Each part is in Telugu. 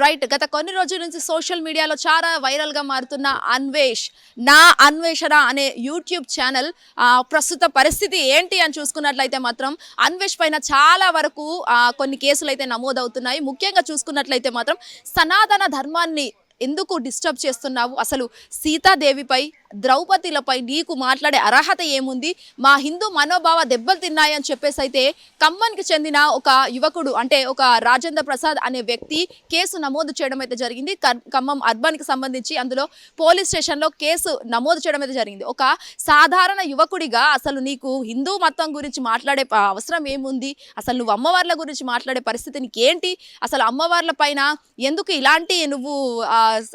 రైట్ గత కొన్ని రోజుల నుంచి సోషల్ మీడియాలో చాలా వైరల్గా మారుతున్న అన్వేష్. నా అన్వేషణ అనే యూట్యూబ్ ఛానల్ ప్రస్తుత పరిస్థితి ఏంటి అని చూసుకున్నట్లయితే మాత్రం అన్వేష్ పైన చాలా వరకు కొన్ని కేసులు అయితే నమోదవుతున్నాయి. ముఖ్యంగా చూసుకున్నట్లయితే మాత్రం సనాతన ధర్మాన్ని ఎందుకు డిస్టర్బ్ చేస్తున్నావు? అసలు సీతాదేవిపై ద్రౌపదిలపై నీకు మాట్లాడే అర్హత ఏముంది? మా హిందూ మనోభావ దెబ్బలు తిన్నాయని చెప్పేసి అయితే ఖమ్మానికి చెందిన ఒక యువకుడు అంటే ఒక రాజేంద్ర ప్రసాద్ అనే వ్యక్తి కేసు నమోదు చేయడం అయితే జరిగింది. కర్- ఖమ్మం అర్బన్కి సంబంధించి అందులో పోలీస్ స్టేషన్లో కేసు నమోదు చేయడం అయితే జరిగింది. ఒక సాధారణ యువకుడిగా అసలు నీకు హిందూ మతం గురించి మాట్లాడే అవసరం ఏముంది? అసలు నువ్వు అమ్మవార్ల గురించి మాట్లాడే పరిస్థితి నీకేంటి? అసలు అమ్మవార్ల పైన ఎందుకు ఇలాంటి నువ్వు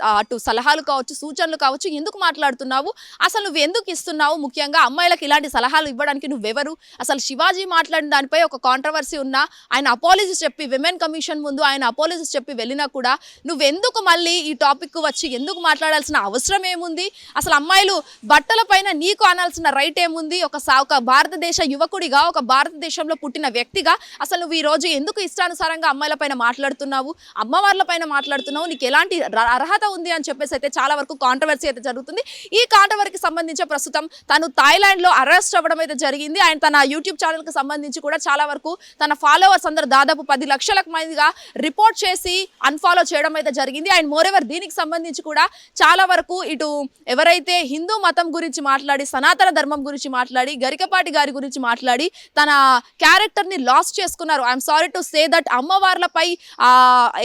అటు సలహాలు కావచ్చు సూచనలు కావచ్చు ఎందుకు మాట్లాడుతున్నావు? అసలు నువ్వు ఎందుకు ఇస్తున్నావు? ముఖ్యంగా అమ్మాయిలకు ఇలాంటి సలహాలు ఇవ్వడానికి నువ్వెవరు? అసలు శివాజీ మాట్లాడిన దానిపై ఒక కాంట్రవర్సీ ఉన్నా ఆయన అపాలజీస్ చెప్పి విమెన్ కమిషన్ ముందు ఆయన అపాలజీస్ చెప్పి వెళ్ళినా కూడా నువ్వెందుకు మళ్ళీ ఈ టాపిక్ వచ్చి ఎందుకు మాట్లాడాల్సిన అవసరం ఏముంది? అసలు అమ్మాయిలు బట్టలపైన నీకు అనాల్సిన రైట్ ఏముంది? ఒక ఒక భారతదేశ యువకుడిగా ఒక భారతదేశంలో పుట్టిన వ్యక్తిగా అసలు నువ్వు ఈరోజు రోజు ఎందుకు ఇష్టానుసారంగా అమ్మాయిలపైన మాట్లాడుతున్నావు? అమ్మవార్లపైన మాట్లాడుతున్నావు? నీకు ఎలాంటి అర్హత ఉంది అని చెప్పేసి అయితే చాలా వరకు కాంట్రవర్సీ అయితే జరుగుతుంది. ఈ కాంట్రవర్సీకి సంబంధించి ప్రస్తుతం తను థాయిలాండ్లో అరెస్ట్ అవ్వడం అయితే జరిగింది. ఆయన తన యూట్యూబ్ ఛానల్కి సంబంధించి కూడా చాలా వరకు తన ఫాలోవర్స్ అందరు దాదాపు పది లక్షలకు మందిగా రిపోర్ట్ చేసి అన్ఫాలో చేయడం అయితే జరిగింది. అండ్ మోరెవర్ దీనికి సంబంధించి కూడా చాలా వరకు ఇటు ఎవరైతే హిందూ మతం గురించి మాట్లాడి సనాతన ధర్మం గురించి మాట్లాడి గరికపాటి గారి గురించి మాట్లాడి తన క్యారెక్టర్ని లాస్ చేసుకున్నారు. I'm sorry to say that అమ్మవార్లపై ఆ,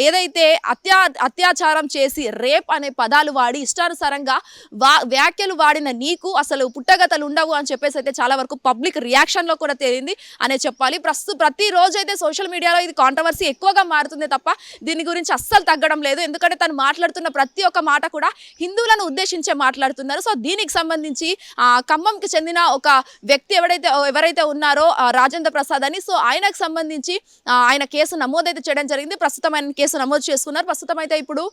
ఏదైతే అత్యా అత్యాచారం చేసి రేప్ అనే పదాలు వాడి ఇష్టానుసారంగా వా వ్యాఖ్యలు వాడిన నీకు అసలు పుట్టగతలు ఉండవు అని చెప్పేసి అయితే చాలా వరకు పబ్లిక్ రియాక్షన్లో కూడా తేలింది అనే చెప్పాలి. ప్రస్తుతం ప్రతి రోజు అయితే సోషల్ మీడియాలో ఇది కాంట్రవర్సీ ఎక్కువగా మారుతుంది తప్ప దీని గురించి అస్సలు తగ్గడం లేదు. ఎందుకంటే తను మాట్లాడుతున్న ప్రతి ఒక్క మాట కూడా హిందువులను ఉద్దేశించే మాట్లాడుతున్నారు. సో దీనికి సంబంధించి ఆ ఖమ్మంకి చెందిన ఒక వ్యక్తి ఎవరైతే ఎవరైతే ఉన్నారో రాజేంద్ర ప్రసాద్ అని. సో ఆయనకు సంబంధించి ఆయన కేసు నమోదైతే చేయడం జరిగింది. ప్రస్తుతం ఆయన కేసు నమోదు చేసుకున్నారు. ప్రస్తుతం అయితే ఇప్పుడు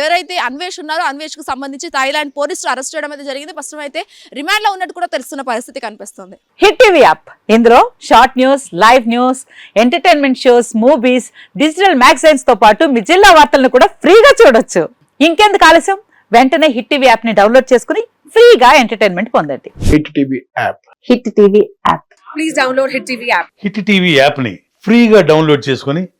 ఎవరైతే అన్వేష్ ఉన్నారో అన్వేష్కు సంబంధించి థాయిలాండ్ పోలీసులు అరెస్ట్ చేయడం అయితే జరిగింది. ప్రస్తుతం అయితే రిమాండ్లో ఉన్నట్టు కూడా తెలుస్తున్న పరిస్థితి కనిపిస్తుంది. Hit TV app. ఇందులో short news live news entertainment shows movies digital మ్యాగజైన్స్తో పాటు మీ జిల్లా వార్తలను కూడా ఫ్రీగా చూడొచ్చు. ఇంకెందుకు ఆలస్యం? వెంటనే హిట్ టీవీ యాప్ని డౌన్లోడ్ చేసుకుని ఫ్రీగా ఎంటర్టైన్మెంట్ పొందండి. Hit TV app. Hit TV app. Please download Hit TV app. Hit TV యాప్ని ఫ్రీగా డౌన్లోడ్ చేసుకొని